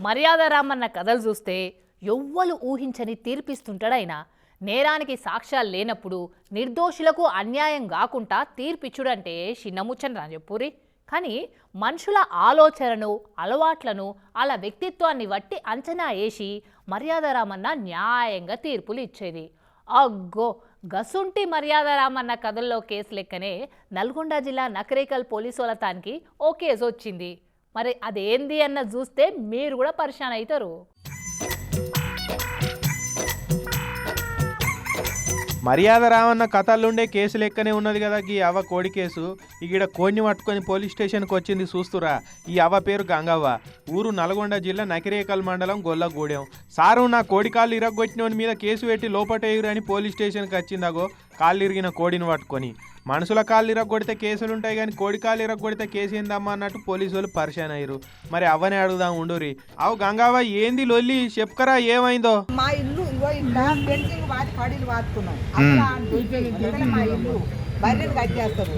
మర్యాద రామన్న కథలు చూస్తే ఎవ్వలు ఊహించని తీర్పిస్తుంటాడైనా. నేరానికి సాక్ష్యాలు లేనప్పుడు నిర్దోషులకు అన్యాయం కాకుండా తీర్పిచ్చుడంటే చిన్నముచ్చని రాజపూరి. కానీ మనుషుల ఆలోచనను అలవాట్లను వాళ్ళ వ్యక్తిత్వాన్ని బట్టి అంచనా వేసి మర్యాద రామన్న న్యాయంగా తీర్పులు ఇచ్చేది అగ్గో! గసుంటి మర్యాద రామన్న కథల్లో కేసు లెక్కనే నల్గొండ జిల్లా నకరేకల్ పోలీసు వాళ్ళతానికి ఓ కేసు వచ్చింది మరి అదేంది అన్న చూస్తే మీరు కూడా పరిశాన్ అవుతారు. మర్యాద రావన్న కథలుండే కేసు లెక్కనే ఉన్నది కదా ఈ అవ్వ కోడి కేసు. ఈడ కోడిని పట్టుకొని పోలీస్ స్టేషన్కి వచ్చింది చూస్తురా. ఈ అవ్వ పేరు గంగవ్వ. ఊరు నల్గొండ జిల్లా నకిరేకల్ మండలం గొల్లగూడెం. సారు నా కోడి కాళ్ళు ఇరగొట్టినోని మీద కేసు పెట్టి లోపటేయురని పోలీస్ స్టేషన్కి వచ్చిందాగో కాళ్ళు ఇరిగిన కోడిని పట్టుకొని. మనుషుల కాళ్ళు ఇరగొడితే కేసులు ఉంటాయి కానీ కోడి కాళ్ళు ఇరగొడితే కేసు ఏందమ్మా అన్నట్టు పోలీసు వాళ్ళు పరిశాన్ అయ్యారు. మరి అవ్వనే అడుగుదాం ఉండురి. అవు గంగవ్వ ఏంది లొల్లి? చెప్పుకరా ఏమైందో? మా ఇల్లు ఇగో ఇట్లా ఫెన్సింగ్ వాటి పడిలు వాడుకున్నాం. అట్లా అంటే మా ఇల్లు బర్రెలు కట్టేస్తారు.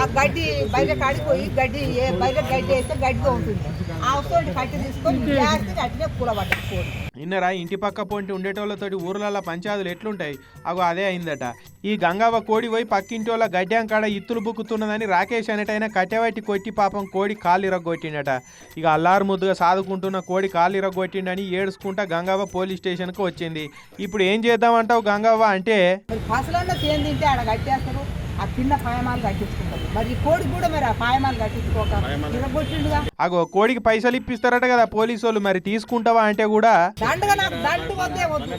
ఆ గడ్డి బర్రె కాడిపోయి గడ్డి బర్రె గడ్డి వేస్తే గడ్డిగా ఉంటుంది. ఇన్నరా ఇంటి పక్క పొంటి ఉండేటోళ్ళతోటి ఊర్లలో పంచాయతీలు ఎట్లుంటాయి? అగో అదే అయిందట. ఈ గంగవ్వ కోడి పోయి పక్కింటి వాళ్ళ గడ్డం కాడ ఇత్తులు బుక్కుతున్నదని రాకేష్ అనేటైనా కట్టెవట్టి కొట్టి పాపం కోడి కాళ్ళు ఇరగొట్టిండట ఇక అల్లారు ముద్దుగా సాదుకుంటున్న కోడి కాళ్ళు ఇరగొట్టిండని ఏడుచుకుంటా గంగవ్వ పోలీస్ స్టేషన్కి వచ్చింది. ఇప్పుడు ఏం చేద్దామంటావు గంగవ్వ అంటే? ఆ చిన్న పాయమాలు కట్టించుకుంటారు. మరి ఈ కూడా మరి ఆ పాయమాలు కట్టించుకోక అగో కోడికి పైసలు ఇప్పిస్తారట కదా పోలీసు వాళ్ళు మరి తీసుకుంటావా అంటే కూడా? దండగా నాకు దండు వద్దే వద్దు.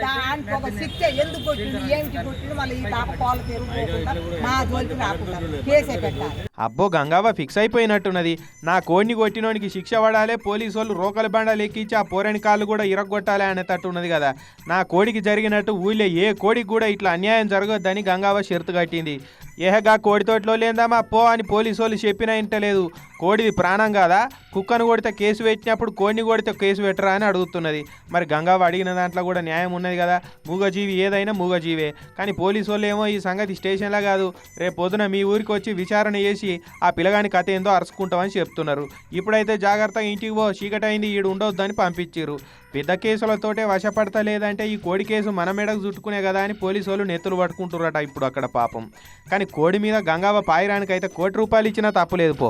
దానికి ఒక శిక్ష ఎందుకు కొట్టిండు కొట్టిండు మళ్ళీ ఈ తాప పాలు పెరుగుకోకుండా మా జోలికి రాకుండా కేసే పెట్టాలి. అబ్బో గంగవ్వ ఫిక్స్ అయిపోయినట్టున్నది. నా కోడిని కొట్టినోనికి శిక్ష పడాలి పోలీసు వాళ్ళు రోకల బండాలు ఎక్కించి ఆ పోరని కాళ్ళు కూడా ఇరగొట్టాలి అనేటట్టు ఉన్నది కదా. నా కోడికి జరిగినట్టు ఊళ్ళో ఏ కోడికి కూడా ఇట్లా అన్యాయం జరగొద్దని గంగవ్వ షరతు destaque in the ఏహగా కోడితోటిలో లేందమ్మా పో అని పోలీసు వాళ్ళు చెప్పినా ఇంటలేదు. కోడిది ప్రాణం కాదా? కుక్కను కొడితే కేసు పెట్టినప్పుడు కోడిని కొడితే కేసు పెట్టరా అని అడుగుతున్నది. మరి గంగావ అడిగిన దాంట్లో కూడా న్యాయం ఉన్నది కదా? మూగజీవి ఏదైనా మూగజీవే. కానీ పోలీసు వాళ్ళు ఏమో ఈ సంగతి స్టేషన్లో కాదు. రేపు పొద్దున మీ ఊరికి వచ్చి విచారణ చేసి ఆ పిల్లగాని కథ ఏందో అరుచుకుంటామని చెప్తున్నారు. ఇప్పుడైతే జాగ్రత్తగా ఇంటికి పో. చీకటైంది ఈడు ఉండొద్దని పంపించారు పెద్ద కేసులతోటే వశపడతలేదంటే ఈ కోడి కేసు మన మెడకు చుట్టుకునే కదా అని పోలీసు వాళ్ళు నెత్తులు పట్టుకుంటున్నారట ఇప్పుడు అక్కడ పాపం. కానీ కోడి మీద గంగావ పాయిరానికైతే కోటి రూపాయలు ఇచ్చినా తప్పులేదు పో.